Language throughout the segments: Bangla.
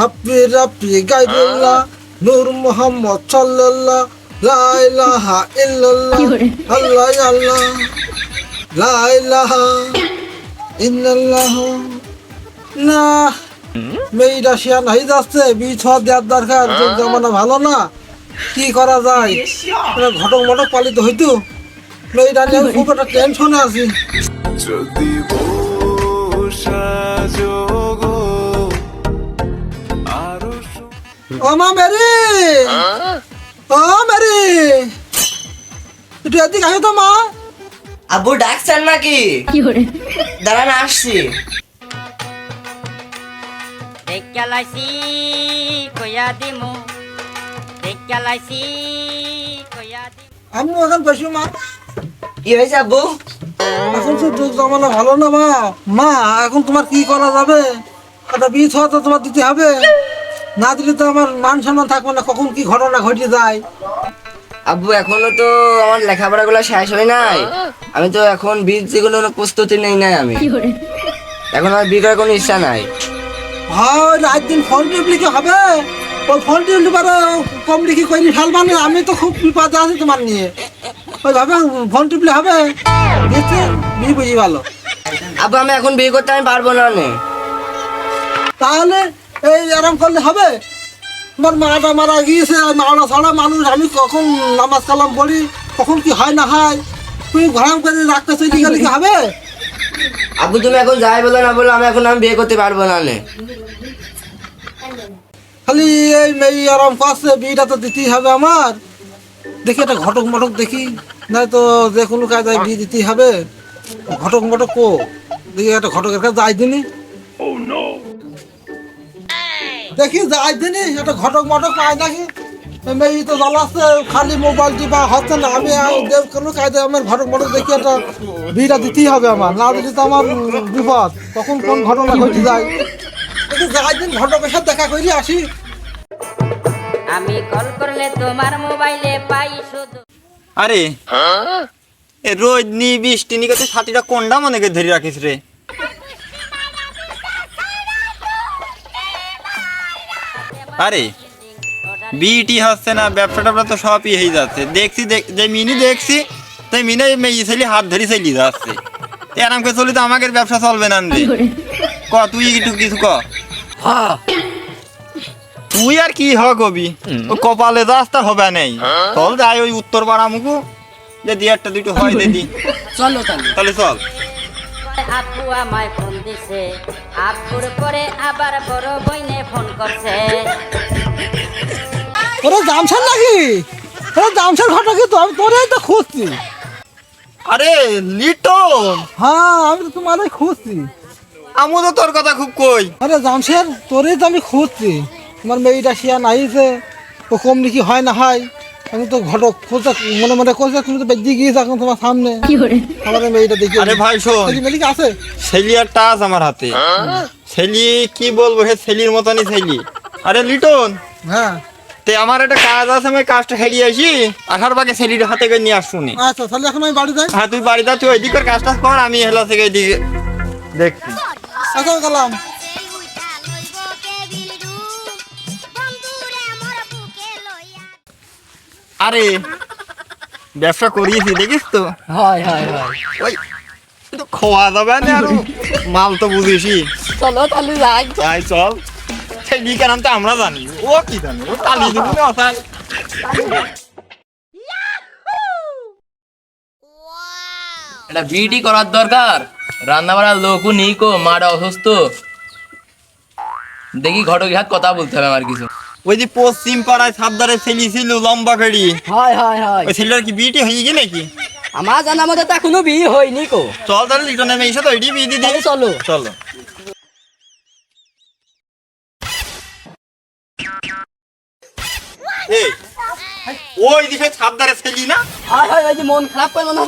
হাপ্পি রাপ্পি গাইবুল্লাহ নূর মোহাম্মদ সাল্লাল্লাহ লা ইলাহা ইল্লাল্লাহ আল্লাহ আল্লাহ লা ইলাহা ইল্লাল্লাহ না। মেয়েটা শিয়া নাই যাচ্ছে বীজ হওয়া দেওয়ার দরকার জামানা ভালো না। কি করা যায়? ঘটক মটক পালিত হইতো। মেয়েটা নিয়ে খুব একটা টেনশনে আছি। ও মা মেরি। ও মেরি। একটু এদিকে আসো তো মা। আব্বু ডাকছেন নাকি? দাঁড়ান আসছি। দেখালাইছি কইয়া দিমু। দেখালাইছি কইয়া দিমু। আমি এখন বসি মা। কি হয়েছে আব্বু? এখন তো যুগ জামানা ভালো না মা। মা এখন তোমার কি করা যাবে? একটা হওয়া তো তোমার দিতে হবে। না দিলে তো আমার মান সম্মান থাকবে না কখন কি ঘটনা ঘটে যায়। আব্বু এখনও তো আমার লেখাপড়া গুলো শেষ হয় নাই। আমি তো এখন বীজ যেগুলো প্রস্তুতি নেই নাই আমি। এখন আমার বিয়ে কোনো ইচ্ছা নাই। হয় রাত দিন ফোন টিপলি কি হবে? ওই ফোন টিপলি পারে কম লিখি করি ফেলবা না আমি তো খুব বিপদে আছি তোমার নিয়ে। ওইভাবে ফোন টিপলে হবে? দেখছি বিয়ে বুঝি ভালো। আব্বু আমি এখন বিয়ে করতে আমি পারব না নে। তাহলে এই আরাম করলে হবে? তোমার মাটা মারা গিয়েছে আর মারা ছাড়া মানুষ আমি কখন নামাজ কালাম পড়ি? কখন কি হয় না হয়? তুমি ঘরাম করে রাখতে চলে গেলে কি হবে? আব্বু তুমি এখন যাই বলো না বলো আমি এখন আমি বিয়ে করতে পারব না নে। খালি এই মেয়ে আরাম করছে বিয়েটা তো দিতেই হবে আমার। দেখি একটা ঘটক মটক দেখি নাই তো যে কোনো কায়দায় বিয়ে দিতেই হবে। ঘটক মটক কো? দেখি একটা ঘটকের কাছে যাই দিনি। দেখি যাই দিনি একটা ঘটক মটক পাই নাকি। মেয়ে তো জ্বালাচ্ছে খালি মোবাইল টিপা হচ্ছে না আমি কোনো কায়দায় আমার ঘটক মটক দেখি একটা বিয়েটা দিতেই হবে আমার না দিলে তো আমার বিপদ। কখন কোন ঘটনা ঘটে যায়। দেখি যাই দিন ঘটকের সাথে দেখা করি আসি। আমি কল করলে তোমার মোবাইলে পাই শুধু। আরে এ রোদ নি বৃষ্টি নি কাছে ছাতিটা কোনটা মনে করে ধরে রাখিস রে? আরে বিটি হচ্ছে না ব্যবসা ট্যাবসা তো সবই হয়ে যাচ্ছে। দেখছি যে মিনি দেখছি তাই মিনে মেয়ে ছেলে হাত ধরে চলি যাচ্ছে। এরম করে চলি তো আমাকে ব্যবসা চলবে না ক তুই একটু কিছু ক। তুই আর কি হ কবি? ও কপালে রাস্তা হবে নাই। চল যাই ওই উত্তর পাড়া মুখু যদি একটা দুটো হয় দিদি চলো তাহলে চল। আপু আমায় ফোন দিছে। আপুর পরে আবার বড় বইনে ফোন করছে। ওরা জামছার নাকি? ওরা জামছার ঘটনা কি? তো আমি তোরাই তো খুঁজছি। আরে লিটন! হ্যাঁ আমি তো তোমার খুঁজছি। আমু তো তোর কথা খুব কই। আরে জামশের তোরই তো আমি খুঁজছি। তোমার মেয়েটা শিয়া নাইছে ও কম নাকি হয় না হয়? আমি তো ঘটক খোঁজা মনে মনে খোঁজা তুমি তো বেজিয়ে গিয়েছো এখন তোমার সামনে। আমার মেয়েটা দেখি। আরে ভাই শোন। মেলিক আছে? ছেলি আর টাচ আমার হাতে। ছেলি কি বলব হে ছেলির মতনই ছেলি। আরে লিটন। হ্যাঁ। তে আমার একটা কাজ আছে আমি কাজটা হেরিয়ে আসি। আসার বাকে ছেলির হাতে করে নিয়ে আসুনি আচ্ছা তাহলে এখন আমি বাড়ি যাই। হ্যাঁ তুই বাড়ি যা তুই ওইদিকের কাজটা কর আমি হেলা থেকে এইদিকে দেখছি। আচ্ছা গেলাম। আরে ব্যবসা করিয়েছি দেখিস তো। হয় হয় হয়। ওই কিন্তু খোয়া যাবে না আর। মাল তো বুঝিসই চলো তাহলে যাই। তাই চল। সেই দিকে নাম তো আমরা জানি। ও কি জানি? ও তালি দিব না অসাল? এটা বিটি করার দরকার। রান্না বাড়ার লোকও নেই কো মাটা অসুস্থ। দেখি ঘটক হাত কথা বলতে হবে আমার কিছু। ওই যে পশ্চিম পাড়ায় সাবধারে ছেলি ছিল লম্বা কাড়ি হয় হয় হয়। ওই ছেলেটার কি বিটি হয়ে গেছে নাকি? আমার জানা মতে তো এখনও বিয়ে হয়নি কো। চল তাহলে লিটনে মেয়ে তো ওইটি বিয়ে দিদি চলো। চলো। ওই দিকে সাবধারে ছেলি না? হয় হয় ওই যে মন খারাপ করে মনে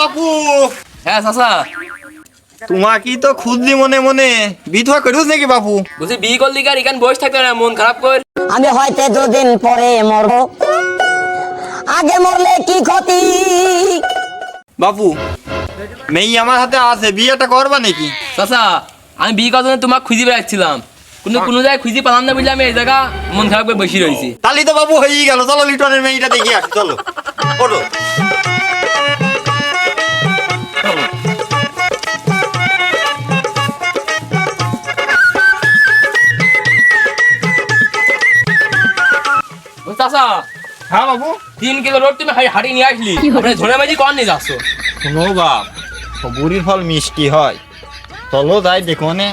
বাপু। হ্যাঁ চাচা। তোমাকে তো খুঁজলি মনে মনে। বিধবা করিস নাকি বাপু? বলছি বিয়ে করলি কার? এখানে বসে থাকতে না মন খারাপ কর। আমি হয়তো দুদিন পরে মরব। আগে মরলে কি ক্ষতি? বাপু মেয়ে আমার হাতে আছে বিয়েটা করবা নাকি? চাচা আমি বিয়ে করার জন্য তোমাকে খুঁজে বেড়াচ্ছিলাম। কিন্তু কোনো জায়গায় খুঁজে পেলাম না বুঝলে আমি এই জায়গা মন খারাপ করে বসে রয়েছি। তাহলে তো বাবু হয়েই গেল। চলো লিটনের মেয়েটা দেখি আসি চলো। ওঠো। চাচা হ্যাঁ বাবু। তিন কিলো রোড তুমি হাড়ি- নিয়ে আসলি। ঝোড়ে মাঝি কর নিয়ে যাচ্ছ? শোনো বাপ সবুরির ফল মিষ্টি হয়। চলো যাই দেখো নে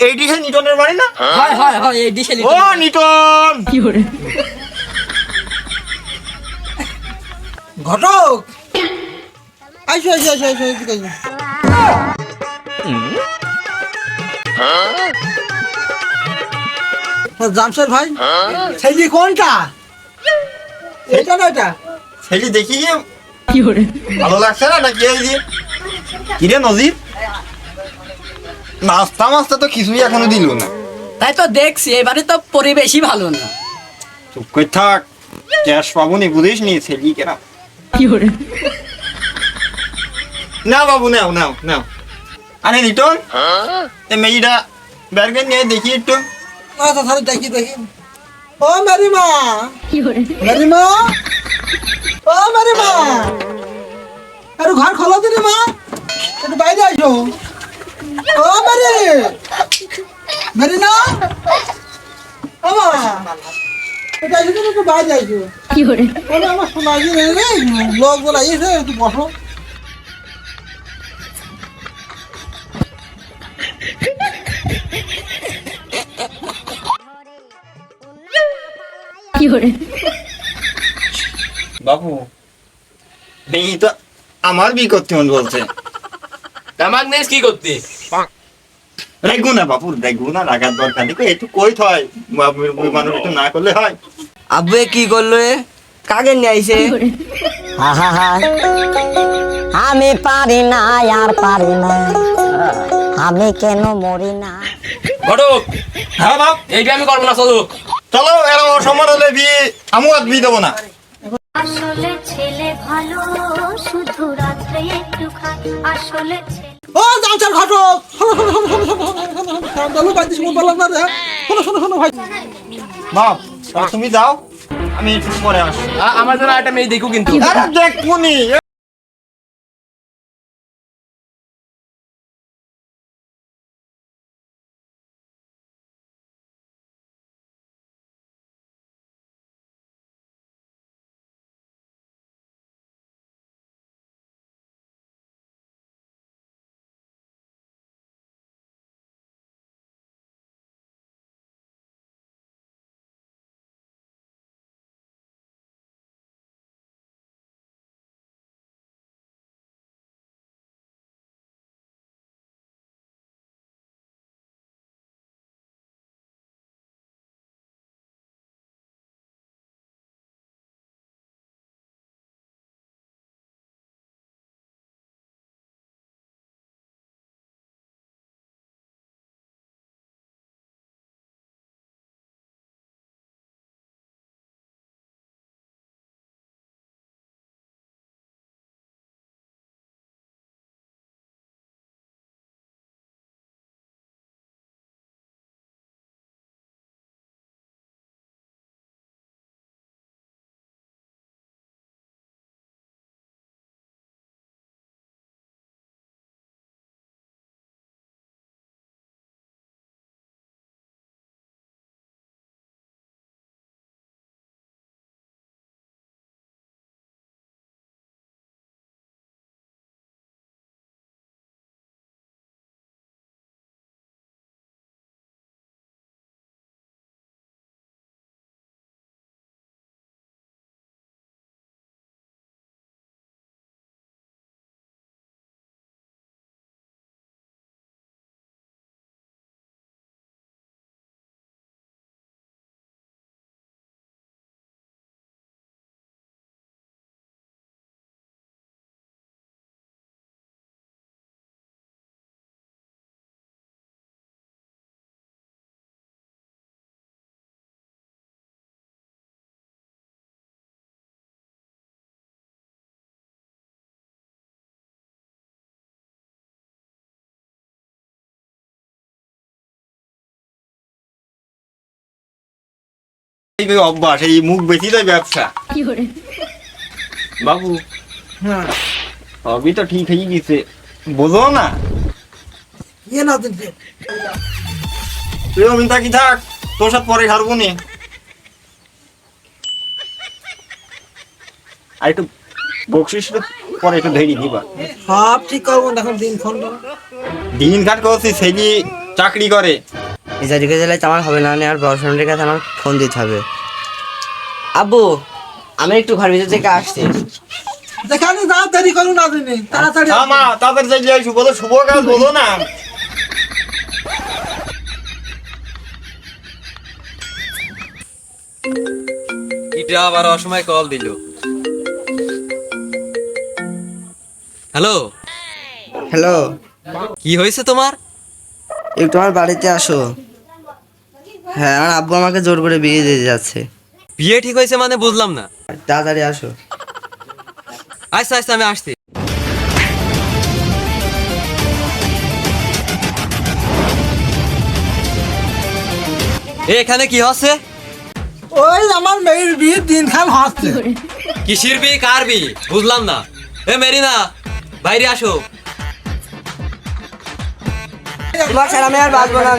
এইটি নিটনের বাড়ি না? হয় হয় হয় এই ডিশে ও নিটন! ঘটক! আইসো আইসো আইসো আইসো আইসো। ও, জামশেদ ভাই ছেলে কোনটা? এটা না এটা? ছেলে দেখি যে ভালো লাগছে না নাকি এই যে? কিরে নজির? নাস্তা মাস্তা তো কিছুই এখনও দিল না। তাই তো দেখছি এবারে তো পরিবেশই ভালো না। চুপ করে থাক ক্যাশ পাবো নি বুঝিস নি ছেলে কেনা? না বাবু নাও নাও নাও। আরে রিটন তে মেয়েটা বের নিয়ে দেখি একটু। না তাহলে দেখি দেখি। ও মেরি মা মেরি মা ও মেরি মা আরে ঘর খোলা দিলে মা। একটু বাইরে আসো। ও মেরি। মেরি না আমা এটা আসো একটু বাইরে আসো। কি করে আমার সোনা লোক বলে এসে একটু বসো। বাবু এই তো আমার বি করতে মন বলছে। নেস কি করতে? রাখব না বাবু রাখব না রাখার দরকার নেই একটু কই থয় মানুষ একটু না করলে হয়। আব্বু কি করল এ? কাকে নিয়ে আইছে? আহা আমি পারি না আর পারি না। আমি কেন মরি না? ঘটক। হ্যাঁ বাপ। এইটা আমি করব না চলো চলো এরা অসম্মান হলে বিয়ে আমিও আর না আসলে ছেলে ভালো শুধু রাত্রে একটু খায় আসলে ও জামচার ঘটো দলু বাইতে শুনে বললাম না রে ভাই বাপ তুমি যাও আমি একটু পরে আসি আমাদের আইটেম এই দেখো কিন্তু আরে দেখব নি অভ্যাস এই মুখ বেশি তো ব্যবসা। বাবু হ্যাঁ। সবই তো ঠিক হয়ে গেছে। বোঝো না। ইয়ে না দিন তুই অমিন থাকি থাক? তোর সাথে পরে হারবো নি। আর একটু বকশিস পরে একটু ধরে দিবা সব ঠিক করব এখন দিন ফোন দিন কাট করছি ছেলে চাকরি করে। নিজারিকে জেলায় আমার হবে না আর বড় ফ্যামিলির কাছে আমার ফোন দিতে হবে। আব্বু আমি একটু ঘর ভিতর থেকে আসছি। যেখানে যা দেরি করুন না দিনে তাড়াতাড়ি হ্যাঁ মা তাদের যাই আইসু বলো শুভ কাজ বলো না। এটা আবার অসময় কল দিল। হ্যালো? হ্যালো। কি হয়েছে তোমার? একটু আমার বাড়িতে আসো। হ্যাঁ আমার আব্বু আমাকে জোর করে বিয়ে দিয়ে যাচ্ছে। বিয়ে ঠিক হয়েছে মানে বুঝলাম না। তাড়াতাড়ি আসো। আচ্ছা আচ্ছা আমি আসছি। এ, এখানে কি হচ্ছে? ওই আমার মেয়ের বিয়ে দিন খান হচ্ছে। কিসির বি কার বি বুঝলাম না। এ মেরিনা বাইরে আসো। তোমার ছাড়া আমি আর বাঁচবো না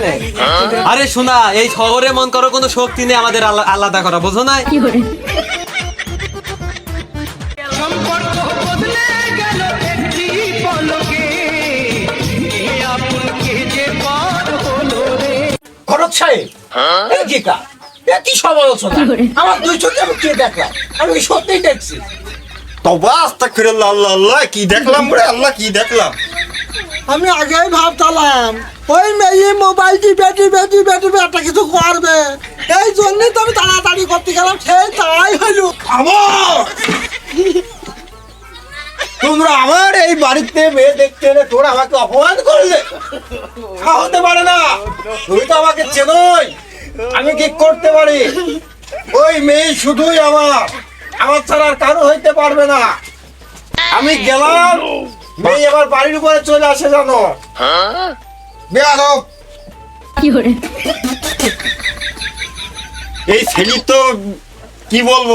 আরে শোনা এই শহরে মন করো কোনো শক্তি নেই আমাদের আলাদা করা বুঝো না খরচ সাহেব এই যেটা একই সমালোচনা? আমার দুই চোখে আমি কে দেখলাম? আমি কি সত্যিই দেখছি? তবা আস্তা করে আল্লাহ আল্লাহ আল্লাহ কি দেখলাম রে? আল্লাহ কি দেখলাম? আমি আগেই ভাবতাম ওই মেয়ে মোবাইল টিপে টিপে টিপে টিপে একটা কিছু করবে। এই জন্যই তো আমি তাড়াতাড়ি করতে গেলাম, সেই তাই হইল তোমরা আমার এই বাড়িতে মেয়ে দেখতে এলে তোরা আমাকে অপমান করলে। হতে পারে না তুই তো আমাকে চেনই। আমি কি করতে পারি? ওই মেয়ে শুধুই আমার। আমার ছাড়া আর কারও হইতে পারবে না। আমি গেলাম মেয়ে এবার বাড়ির উপরে চলে আসে জানো। বেয়াদব এই ছেলে তো কি বলব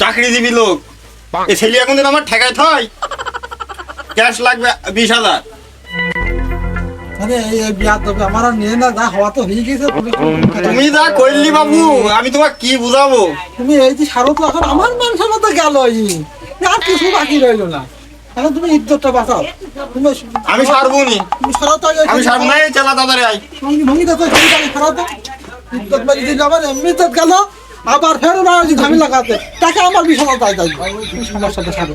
চাকরিজীবী লোক। এই ছেলে এখন দিন আমার ঠেকায় থাই ক্যাশ লাগবে বিশ হাজার। আরে এই এই বিয়ার তবে আমার আর নিয়ে না যা হওয়া তো হয়ে গেছে তুমি- যা করলি বাবু আমি তোমাকে কি বুঝাবো? তুমি এই যে সারো তো এখন আমার মানুষের মতো গেল আর কিছু বাকি রইল না। এখন তুমি ইজ্জতটা বাঁচাও। তুমি আমি সারবো নি। তুমি সরাও তো আমি সারবো না চালা দাদারে আই তুমি ভঙ্গি দাও তুমি গাড়ি সরাও তো। ইজ্জত বাড়ি দিলে আবার এমনি ইজ্জত গেল আবার ফেরো না ঝামেলা লাগাতে। টাকা আমার বিশাল তাই তাই সমস্যাটা সারো।